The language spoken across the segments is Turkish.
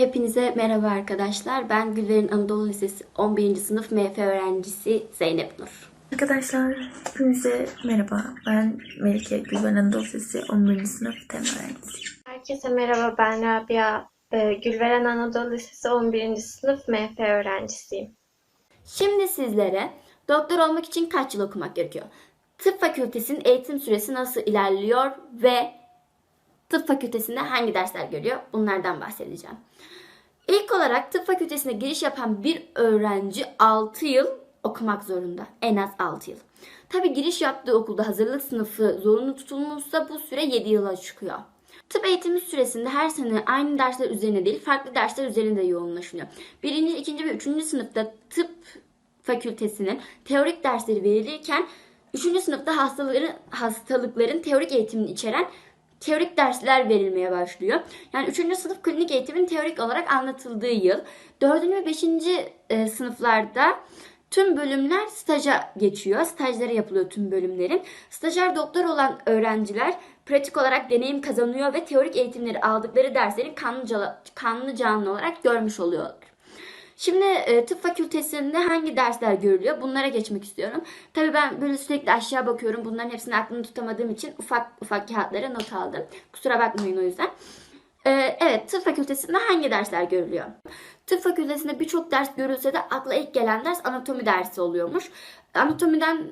Hepinize merhaba arkadaşlar. Ben Gülver'in Anadolu Lisesi 11. sınıf MF öğrencisi Zeynep Nur. Arkadaşlar hepinize merhaba. Ben Melike Gülben Anadolu Lisesi 11. sınıf tem öğrencisiyim. Herkese merhaba ben Rabia. Ee, Gülveren Anadolu Lisesi 11. sınıf MF öğrencisiyim. Şimdi sizlere doktor olmak için kaç yıl okumak gerekiyor? Tıp fakültesinin eğitim süresi nasıl ilerliyor ve tıp fakültesinde hangi dersler görüyor? Bunlardan bahsedeceğim. İlk olarak tıp fakültesine giriş yapan bir öğrenci 6 yıl okumak zorunda. En az 6 yıl. Tabi giriş yaptığı okulda hazırlık sınıfı zorunlu tutulmuşsa bu süre 7 yıla çıkıyor. Tıp eğitimi süresinde her sene aynı dersler üzerine değil farklı dersler üzerinde yoğunlaşılıyor. Birinci, ikinci ve üçüncü sınıfta tıp fakültesinin teorik dersleri verilirken üçüncü sınıfta hastalıkların, hastalıkların teorik eğitimini içeren teorik dersler verilmeye başlıyor. Yani 3. sınıf klinik eğitimin teorik olarak anlatıldığı yıl. 4. ve 5. e, sınıflarda tüm bölümler staja geçiyor. Stajları yapılıyor tüm bölümlerin. Stajyer doktor olan öğrenciler pratik olarak deneyim kazanıyor ve teorik eğitimleri aldıkları derslerin kanlı, kanlı canlı olarak görmüş oluyorlar. Şimdi e, tıp fakültesinde hangi dersler görülüyor? Bunlara geçmek istiyorum. Tabii ben böyle sürekli aşağı bakıyorum. Bunların hepsini aklımda tutamadığım için ufak ufak kağıtlara not aldım. Kusura bakmayın o yüzden. E, evet tıp fakültesinde hangi dersler görülüyor? Tıp fakültesinde birçok ders görülse de akla ilk gelen ders anatomi dersi oluyormuş. Anatomiden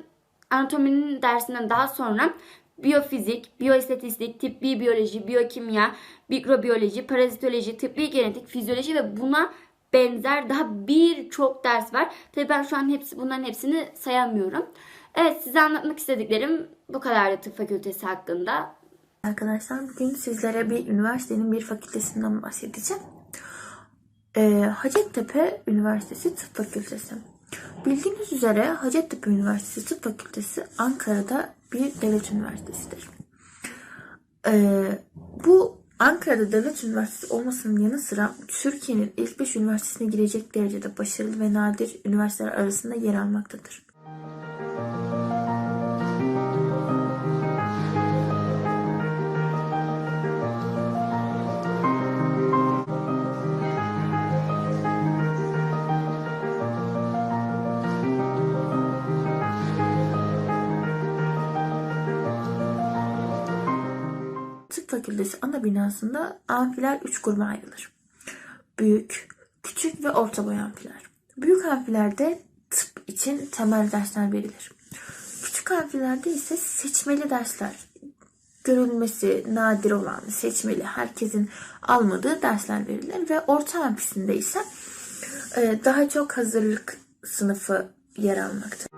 anatominin dersinden daha sonra biyofizik, biyoistatistik, tıbbi biyoloji, biyokimya, mikrobiyoloji, parazitoloji, tıbbi genetik, fizyoloji ve buna benzer daha birçok ders var. Tabii ben şu an hepsi bunların hepsini sayamıyorum. Evet size anlatmak istediklerim bu kadardı tıp fakültesi hakkında. Arkadaşlar bugün sizlere bir üniversitenin bir fakültesinden bahsedeceğim. Ee, Hacettepe Üniversitesi Tıp Fakültesi. Bildiğiniz üzere Hacettepe Üniversitesi Tıp Fakültesi Ankara'da bir devlet üniversitesidir. Ee, bu Ankara'da devlet üniversitesi olmasının yanı sıra Türkiye'nin ilk 5 üniversitesine girecek derecede başarılı ve nadir üniversiteler arasında yer almaktadır. Tıp Fakültesi ana binasında amfiler 3 gruba ayrılır. Büyük, küçük ve orta boy amfiler. Büyük amfilerde tıp için temel dersler verilir. Küçük amfilerde ise seçmeli dersler, görülmesi nadir olan seçmeli herkesin almadığı dersler verilir ve orta amfisinde ise e, daha çok hazırlık sınıfı yer almaktadır.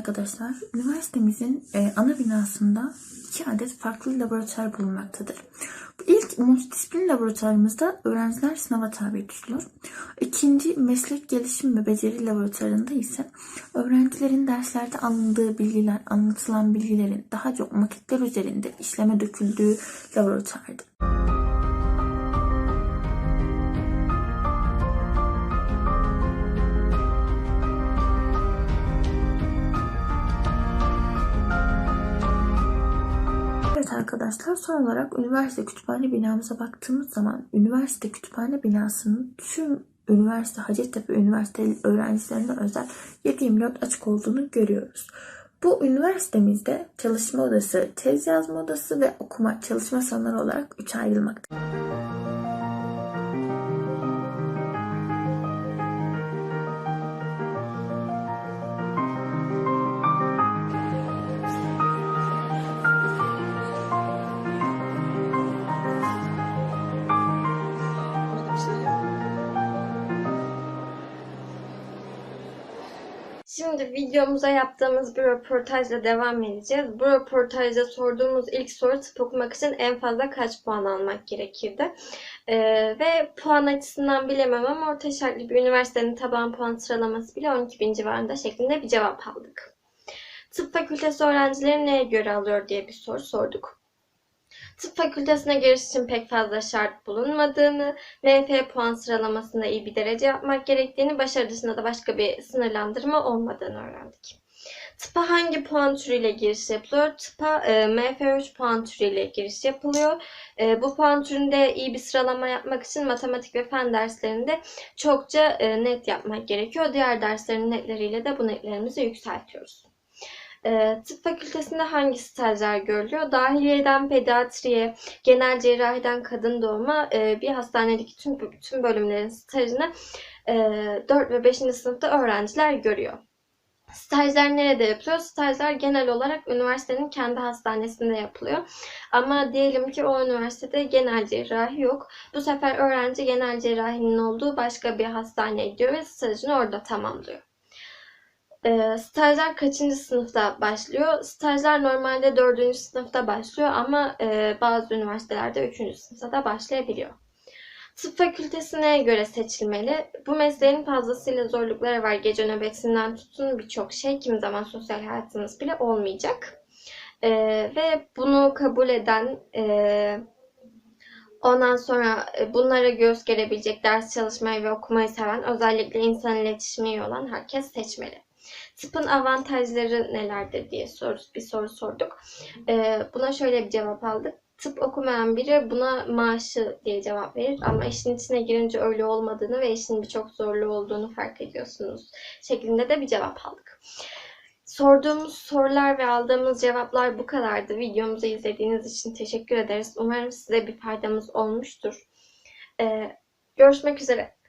Arkadaşlar, üniversitemizin e, ana binasında iki adet farklı laboratuvar bulunmaktadır. Bu ilk multidisiplin laboratuvarımızda öğrenciler sınava tabi tutulur. İkinci meslek gelişim ve beceri laboratuvarında ise öğrencilerin derslerde alındığı bilgiler, anlatılan bilgilerin daha çok maketler üzerinde işleme döküldüğü laboratuvardır. Arkadaşlar son olarak üniversite kütüphane binamıza baktığımız zaman üniversite kütüphane binasının tüm üniversite Hacettepe Üniversiteli öğrencilerine özel 7-24 açık olduğunu görüyoruz. Bu üniversitemizde çalışma odası, tez yazma odası ve okuma çalışma salonları olarak üçe ayrılmaktadır. Şimdi videomuza yaptığımız bir röportajla devam edeceğiz. Bu röportajda sorduğumuz ilk soru tıp okumak için en fazla kaç puan almak gerekirdi? Ee, ve puan açısından bilemem ama orta şartlı bir üniversitenin taban puan sıralaması bile 12 bin civarında şeklinde bir cevap aldık. Tıp fakültesi öğrencileri neye göre alıyor diye bir soru sorduk. Tıp fakültesine giriş için pek fazla şart bulunmadığını, MF puan sıralamasında iyi bir derece yapmak gerektiğini, başarı dışında da başka bir sınırlandırma olmadığını öğrendik. Tıpa hangi puan türüyle giriş yapılıyor? Tıpa e, MF3 puan türüyle giriş yapılıyor. E, bu puan türünde iyi bir sıralama yapmak için matematik ve fen derslerinde çokça e, net yapmak gerekiyor. Diğer derslerin netleriyle de bu netlerimizi yükseltiyoruz. E, tıp fakültesinde hangi stajlar görülüyor? Dahiliyeden pediatriye, genel cerrahiden kadın doğuma e, bir hastanedeki tüm, tüm bölümlerin stajını e, 4 ve 5. sınıfta öğrenciler görüyor. Stajlar nerede yapılıyor? Stajlar genel olarak üniversitenin kendi hastanesinde yapılıyor. Ama diyelim ki o üniversitede genel cerrahi yok. Bu sefer öğrenci genel cerrahinin olduğu başka bir hastaneye gidiyor ve stajını orada tamamlıyor. Ee, stajlar kaçıncı sınıfta başlıyor? Stajlar normalde dördüncü sınıfta başlıyor ama e, bazı üniversitelerde üçüncü sınıfta da başlayabiliyor. Tıp fakültesine göre seçilmeli. Bu mesleğin fazlasıyla zorlukları var. Gece nöbetinden tutun birçok şey. Kimi zaman sosyal hayatınız bile olmayacak. Ee, ve bunu kabul eden, e, ondan sonra e, bunlara göz gerebilecek, ders çalışmayı ve okumayı seven, özellikle insan iletişimi olan herkes seçmeli. Tıpın avantajları nelerdir diye soru, bir soru sorduk. Ee, buna şöyle bir cevap aldık tıp okumayan biri buna maaşı diye cevap verir ama işin içine girince öyle olmadığını ve işin birçok zorluğu olduğunu fark ediyorsunuz şeklinde de bir cevap aldık. Sorduğumuz sorular ve aldığımız cevaplar bu kadardı. Videomuzu izlediğiniz için teşekkür ederiz. Umarım size bir faydamız olmuştur. Ee, görüşmek üzere.